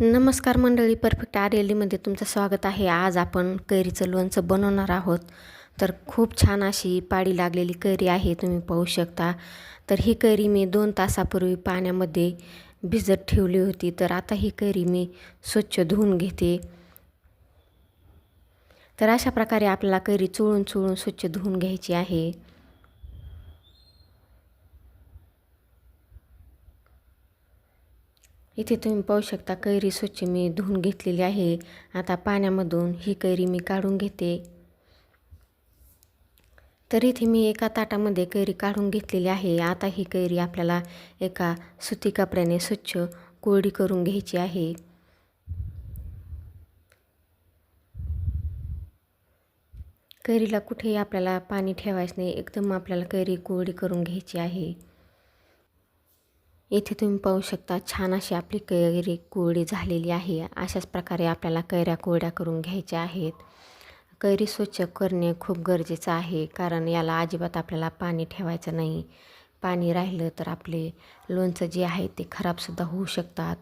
नमस्कार मंडळी perfect R तुमचं स्वागत आहे. आज आपण कैरीचं लोणचं बनवणार आहोत. तर खूप छान अशी पाडी लागलेली कैरी आहे तुम्ही पाहू शकता. तर ही कैरी मी दोन तासापूर्वी पाण्यामध्ये भिजत ठेवली होती. तर आता ही कैरी मी स्वच्छ धुवून घेते. तर अशा प्रकारे आपल्याला कैरी चोळून चोळून स्वच्छ धुवून घ्यायची आहे. इथे तुम्ही पाहू शकता कैरी स्वच्छ मी धुवून घेतलेली आहे. आता पाण्यामधून ही कैरी मी काढून घेते. तर इथे मी एका ताटामध्ये कैरी काढून घेतलेली आहे. आता ही कैरी आपल्याला एका सुती कपड्याने स्वच्छ कोरडी करून घ्यायची आहे. कैरीला कुठेही आपल्याला पाणी ठेवायचं नाही. एकदम आपल्याला कैरी कोरडी करून घ्यायची आहे. येथे तुम्ही पाहू शकता छान अशी आपली कैरी कोरडी झालेली आहे. अशाच प्रकारे आपल्याला कैऱ्या कोरड्या करून घ्यायच्या आहेत. कैरी स्वच्छ करणे खूप गरजेचं आहे कारण याला अजिबात आपल्याला पाणी ठेवायचं नाही. पाणी राहिलं तर आपले लोणचं जे आहे ते खराबसुद्धा होऊ शकतात.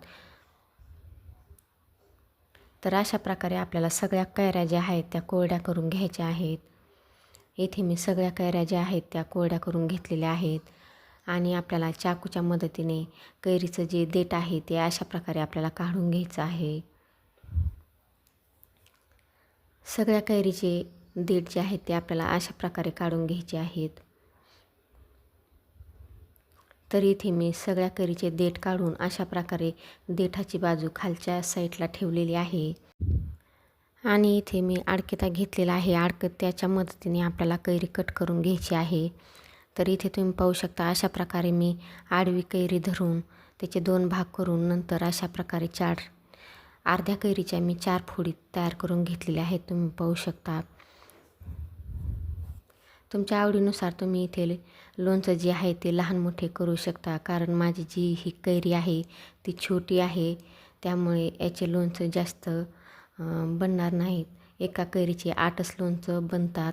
तर अशा प्रकारे आपल्याला सगळ्या कैऱ्या ज्या आहेत त्या कोरड्या करून घ्यायच्या आहेत. येथे मी सगळ्या कैऱ्या ज्या आहेत त्या कोरड्या करून घेतलेल्या आहेत. आणि आपल्याला चाकूच्या मदतीने कैरीचं जे देठ आहे ते अशा प्रकारे आपल्याला काढून घ्यायचं आहे. सगळ्या कैरीचे देठ जे आहेत ते आपल्याला अशा प्रकारे काढून घ्यायचे आहेत. तर इथे मी सगळ्या कैरीचे देठ काढून अशा प्रकारे देठाची बाजू खालच्या साईडला ठेवलेली आहे. आणि इथे मी आडकेता घेतलेला आहे. आडकत त्याच्या मदतीने आपल्याला कैरी कट करून घ्यायची आहे. तर इथे तुम्ही पाहू शकता अशा प्रकारे मी आडवी कैरी धरून त्याचे दोन भाग करून नंतर अशा प्रकारे चार अर्ध्या कैरीच्या मी चार फोडी तयार करून घेतलेल्या आहेत. तुम्ही पाहू शकता. तुमच्या आवडीनुसार तुम्ही इथे लोणचं जे आहे ते लहान मोठे करू शकता. कारण माझी जी ही कैरी आहे ती छोटी आहे. त्यामुळे याचे लोणचं जास्त बनणार नाहीत. एका कैरीचे आठच लोणचं बनतात.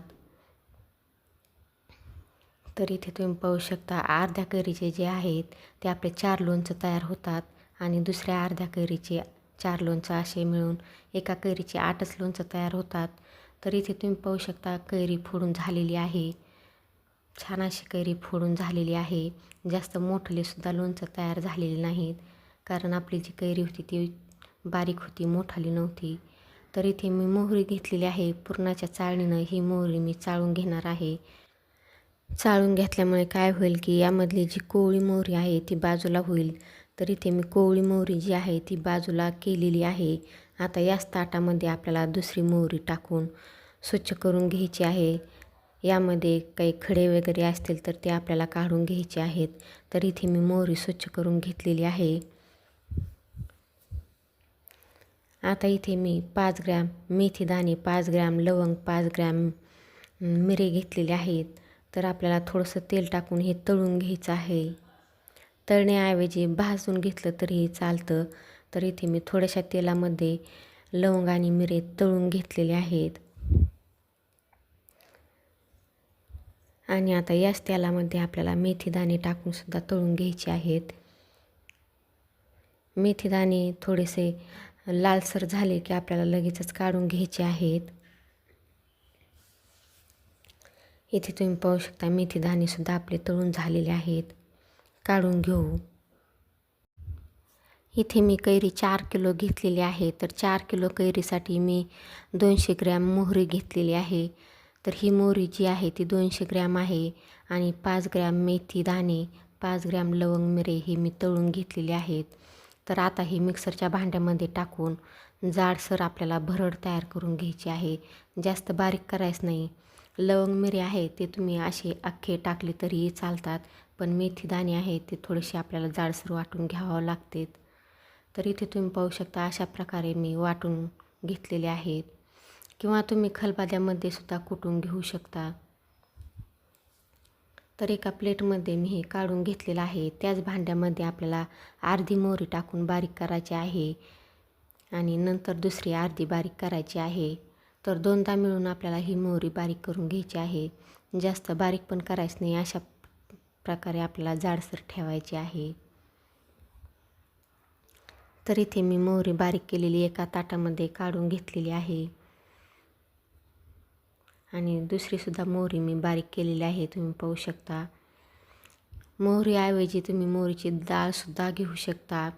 तर इथे तुम्ही पाहू शकता अर्ध्या कैरीचे जे आहेत ते आपले चार लोणचं तयार होतात आणि दुसऱ्या अर्ध्या कैरीचे चार लोणचं असे मिळून एका कैरीचे आठच लोणचं तयार होतात. तर इथे तुम्ही पाहू शकता कैरी फोडून झालेली आहे. छान अशी कैरी फोडून झालेली आहे. जास्त मोठलेसुद्धा लोणचं तयार झालेले नाहीत कारण आपली जी कैरी होती ती बारीक होती मोठाली नव्हती. तर इथे मी मोहरी घेतलेली आहे. पुरणाच्या चाळणीनं ही मोहरी मी चाळून घेणार आहे. चाळून घेतल्यामुळे काय होईल की यामधली जी कोवळी मोहरी आहे ती बाजूला होईल. तर इथे मी कोवळी मोहरी जी आहे ती बाजूला केलेली आहे. आता याच ताटामध्ये आपल्याला दुसरी मोहरी टाकून स्वच्छ करून घ्यायची आहे. यामध्ये काही खडे वगैरे असतील तर ते आपल्याला काढून घ्यायचे आहेत. तर इथे मी मोहरी स्वच्छ करून घेतलेली आहे. आता इथे मी पाच ग्रॅम मेथी दाणे पाच ग्रॅम लवंग पाच ग्रॅम मिरे घेतलेले आहेत. तर आपल्याला थोडंसं तेल टाकून हे तळून घ्यायचं आहे. तळण्याऐवजी भाजून घेतलं तरीही चालतं. तर इथे मी थोड्याशा तेलामध्ये लवंग आणि मिरे तळून घेतलेले आहेत. आणि आता याच तेलामध्ये आपल्याला मेथीदाणे टाकूनसुद्धा तळून घ्यायचे आहेत. मेथीदाणे थोडेसे लालसर झाले की आपल्याला लगेचच काढून घ्यायचे आहेत. इथे तुम्ही पाहू शकता मेथी दाणेसुद्धा आपले तळून झालेले आहेत. काढून घेऊ. इथे मी कैरी चार किलो घेतलेली आहे. तर चार किलो कैरीसाठी मी दोनशे ग्रॅम मोहरी घेतलेली आहे. तर ही मोहरी जी आहे ती दोनशे ग्रॅम आहे आणि पाच ग्रॅम मेथी दाणे पाच ग्रॅम लवंग मिरे ही मी तळून घेतलेली आहेत. तर आता हे मिक्सरच्या भांड्यामध्ये टाकून जाडसर आपल्याला भरड तयार करून घ्यायची आहे. जास्त बारीक करायचं नाही. लवंग मिरे आहे ते तुम्ही असे अख्खे टाकले तरीही चालतात. पण मेथी दाणे आहे ते थोडेसे आपल्याला जाडसर वाटून घ्यावं लागते. तर इथे तुम्ही पाहू शकता अशा प्रकारे मी वाटून घेतलेले आहेत. किंवा तुम्ही खलबाद्यामध्ये सुद्धा कुटून घेऊ शकता. तर एका प्लेटमध्ये मी हे काढून घेतलेलं आहे. त्याच भांड्यामध्ये आपल्याला अर्धी मोहरी टाकून बारीक करायची आहे. आणि नंतर दुसरी अर्धी बारीक करायची आहे. तर दोनदा मिळून आपल्याला ही मोहरी बारीक करून घ्यायची आहे. जास्त बारीक पण करायचं नाही अशा प्रकारे आपल्याला जाडसर ठेवायची आहे. तर इथे मी मोहरी बारीक केलेली एका ताटामध्ये काढून घेतलेली आहे. आणि दुसरीसुद्धा मोहरी मी बारीक केलेली आहे तुम्ही पाहू शकता. मोहरीऐवजी तुम्ही मोहरीची डाळसुद्धा घेऊ शकता.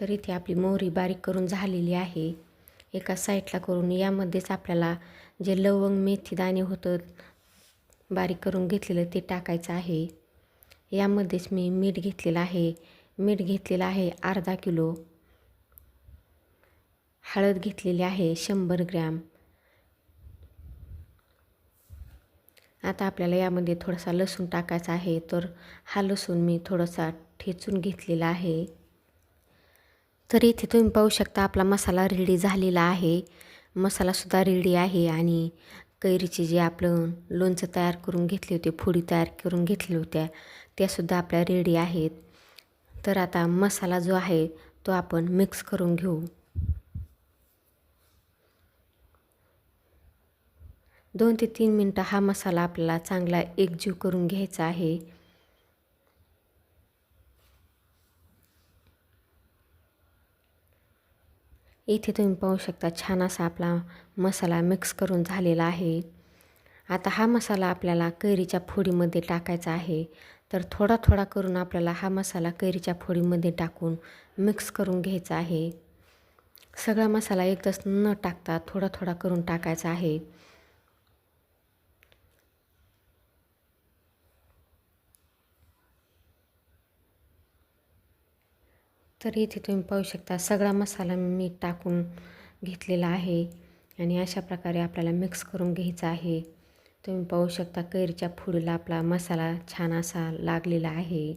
तर इथे आपली मोहरी बारीक करून झालेली आहे. एका साईडला करून यामध्येच आपल्याला जे लवंग मेथी दाणे होतं बारीक करून घेतलेलं ते टाकायचं आहे. यामध्येच मी मीठ घेतलेलं आहे. मीठ घेतलेलं आहे अर्धा किलो. हळद घेतलेली आहे शंभर ग्रॅम. आता आपल्याला यामध्ये थोडासा लसूण टाकायचा आहे. तर हा लसूण मी थोडासा ठेचून घेतलेला आहे. तर इथे तुम्ही पाहू शकता आपला मसाला रेडी झालेला आहे. मसालासुद्धा रेडी आहे आणि कैरीचे जे आपलं लोणचं तयार करून घेतले होते फोडी तयार करून घेतल्या होत्या त्यासुद्धा आपल्या रेडी आहेत. तर आता मसाला जो आहे तो आपण मिक्स करून घेऊ. दोन ते तीन मिनटं हा मसाला आपल्याला चांगला एकजीव करून घ्यायचा आहे. इथे तुम्ही पाहू शकता छान असा आपला मसाला मिक्स करून झालेला आहे. आता हा मसाला आपल्याला कैरीच्या फोडीमध्ये टाकायचा आहे. तर थोडा थोडा करून आपल्याला हा मसाला कैरीच्या फोडीमध्ये टाकून मिक्स करून घ्यायचा आहे. सगळा मसाला एकदाच न टाकता थोडा थोडा करून टाकायचा आहे. तर इथे तुम्ही पाहू शकता. सगळा मसाला मी टाकून घेतलेला आहे. आणि अशा प्रकारे आपल्याला मिक्स करून घ्यायचा आहे. तुम्ही पाहू शकता कैरीच्या फुडीला आपला मसाला छान असा लागलेला आहे.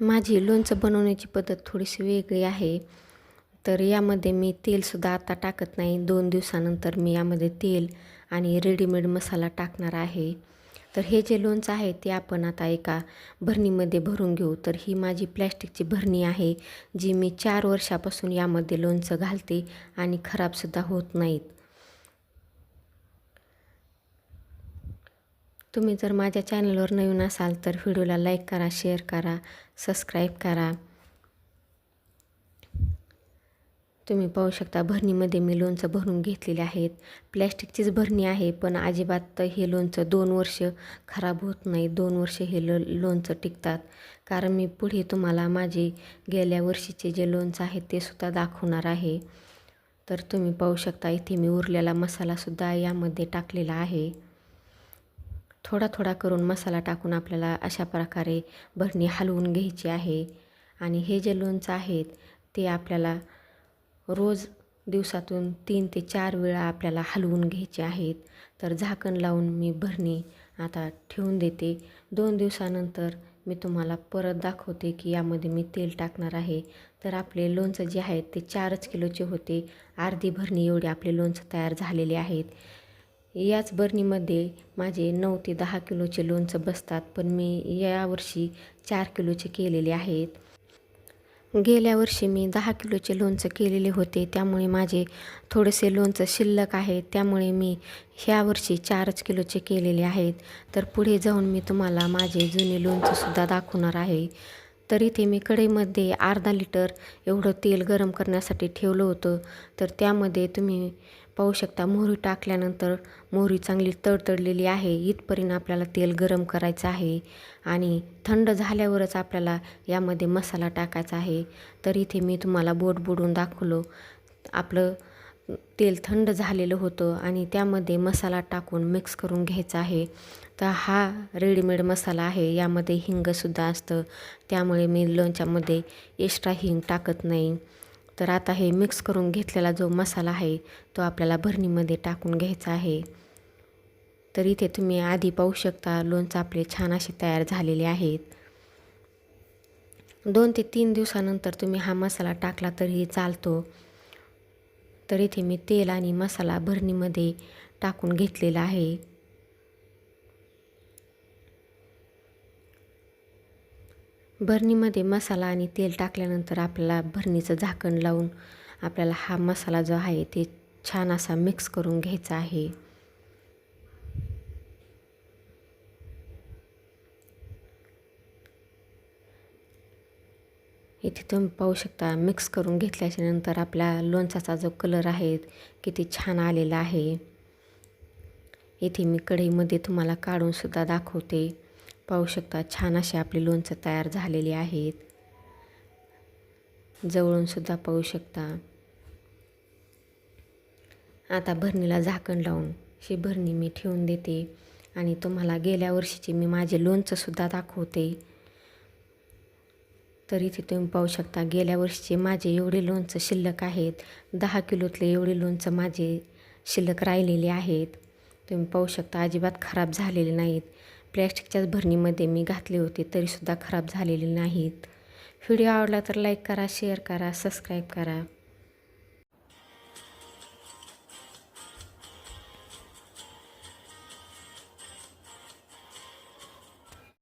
माझी लोणचं बनवण्याची पद्धत थोडीशी वेगळी आहे. तर यामध्ये मी तेलसुद्धा आता टाकत नाही. दोन दिवसानंतर मी यामध्ये तेल आणि रेडीमेड मसाला टाकणार आहे. तर हे जे लोणचं आहे ते आपण आता एका भरणीमध्ये भरून घेऊ. तर ही माझी प्लॅस्टिकची भरणी आहे जी मी चार वर्षापासून यामध्ये लोणचं घालते आणि खराबसुद्धा होत नाहीत. तुम्ही जर माझ्या चॅनलवर नवीन असाल तर व्हिडिओला लाईक करा शेअर करा सबस्क्राईब करा. तुम्ही पाहू शकता भरणीमध्ये मी लोणचं भरून घेतलेले आहेत. प्लॅस्टिकचीच भरणी आहे पण अजिबात हे लोणचं दोन वर्ष खराब होत नाही. दोन वर्ष हे लो लोणचं टिकतात. कारण मी पुढे तुम्हाला माझे गेल्या वर्षीचे जे लोणचं आहे ते सुद्धा दाखवणार आहे. तर तुम्ही पाहू शकता इथे मी उरलेला मसालासुद्धा यामध्ये टाकलेला आहे. थोडा थोडा करून मसाला टाकून आपल्याला अशा प्रकारे भरणी हलवून घ्यायची आहे. आणि हे जे लोणचं आहेत ते आपल्याला रोज दिवसातून तीन ते चार वेळा आपल्याला हलवून घ्यायचे आहेत. तर झाकण लावून मी भरणी आता ठेवून देते. दोन दिवसानंतर मी तुम्हाला परत दाखवते की यामध्ये मी तेल टाकणार आहे. तर आपले लोणचं जे आहेत ते चारच किलोचे होते. अर्धी भरणी एवढे आपले लोणचं तयार झालेले आहेत. याच बरणीमध्ये माझे नऊ ते दहा किलोचे लोणचं बसतात. पण मी यावर्षी चार किलोचे केलेले आहेत. गेल्या वर्षी मी दहा किलोचे लोणचं केलेले होते. त्यामुळे माझे थोडेसे लोणचं शिल्लक आहे. त्यामुळे मी ह्या वर्षी चारच किलोचे केलेले आहेत. तर पुढे जाऊन मी तुम्हाला माझे जुने लोणचंसुद्धा दाखवणार आहे. तर इथे मी कढईमध्ये अर्धा लिटर एवढं तेल गरम करण्यासाठी ठेवलं होतं. तर त्यामध्ये तुम्ही पाहू शकता मोहरी टाकल्यानंतर मोहरी चांगली तडतडलेली आहे. इथपर्यंत आपल्याला तेल गरम करायचं आहे आणि थंड झाल्यावरच आपल्याला यामध्ये मसाला टाकायचा आहे. तर इथे मी तुम्हाला बोट बुडून दाखवलो. आपलं तेल थंड झालेलं होतं आणि त्यामध्ये मसाला टाकून मिक्स करून घ्यायचा आहे. तर हा रेडीमेड मसाला आहे. यामध्ये हिंगसुद्धा असतं. त्यामुळे मी लोणच्यामध्ये एक्स्ट्रा हिंग टाकत नाही. तर आता हे मिक्स करून घेतलेला जो मसाला आहे तो आपल्याला भरणीमध्ये टाकून घ्यायचा आहे. तर इथे तुम्ही आधी पाहू शकता लोणचं आपले छान असे तयार झालेले आहेत. दोन ते तीन दिवसानंतर तुम्ही हा मसाला टाकला तरीही चालतो. तर इथे मी तेल आणि मसाला भरणीमध्ये टाकून घेतलेला आहे. भरणीमध्ये मसाला आणि तेल टाकल्यानंतर आपल्याला भरणीचं झाकण लावून आपल्याला हा मसाला जो आहे ते छान असा मिक्स करून घ्यायचा आहे. इथे तुम्ही पाहू शकता मिक्स करून घेतल्याच्या नंतर आपल्या लोणचाचा जो कलर आहे किती छान आलेला आहे. इथे मी कढईमध्ये तुम्हाला काढूनसुद्धा दाखवते. पाहू शकता छान असे आपले लोणचं तयार झालेले आहेत. जवळूनसुद्धा पाहू शकता. आता भरणीला झाकण लावून ही भरणी मी ठेवून देते आणि तुम्हाला गेल्या वर्षीचे मी माझे लोणचंसुद्धा दाखवते. तर इथे तुम्ही पाहू शकता गेल्या वर्षीचे माझे एवढे लोणचं शिल्लक आहेत. दहा किलोतले एवढे लोणचं माझे शिल्लक राहिलेले आहेत. तुम्ही पाहू शकता अजिबात खराब झालेले नाहीत. प्लॅस्टिकच्याच भरणीमध्ये मी घातले होते तरीसुद्धा खराब झालेले नाहीत. व्हिडिओ आवडला तर लाईक करा शेअर करा सबस्क्राईब करा.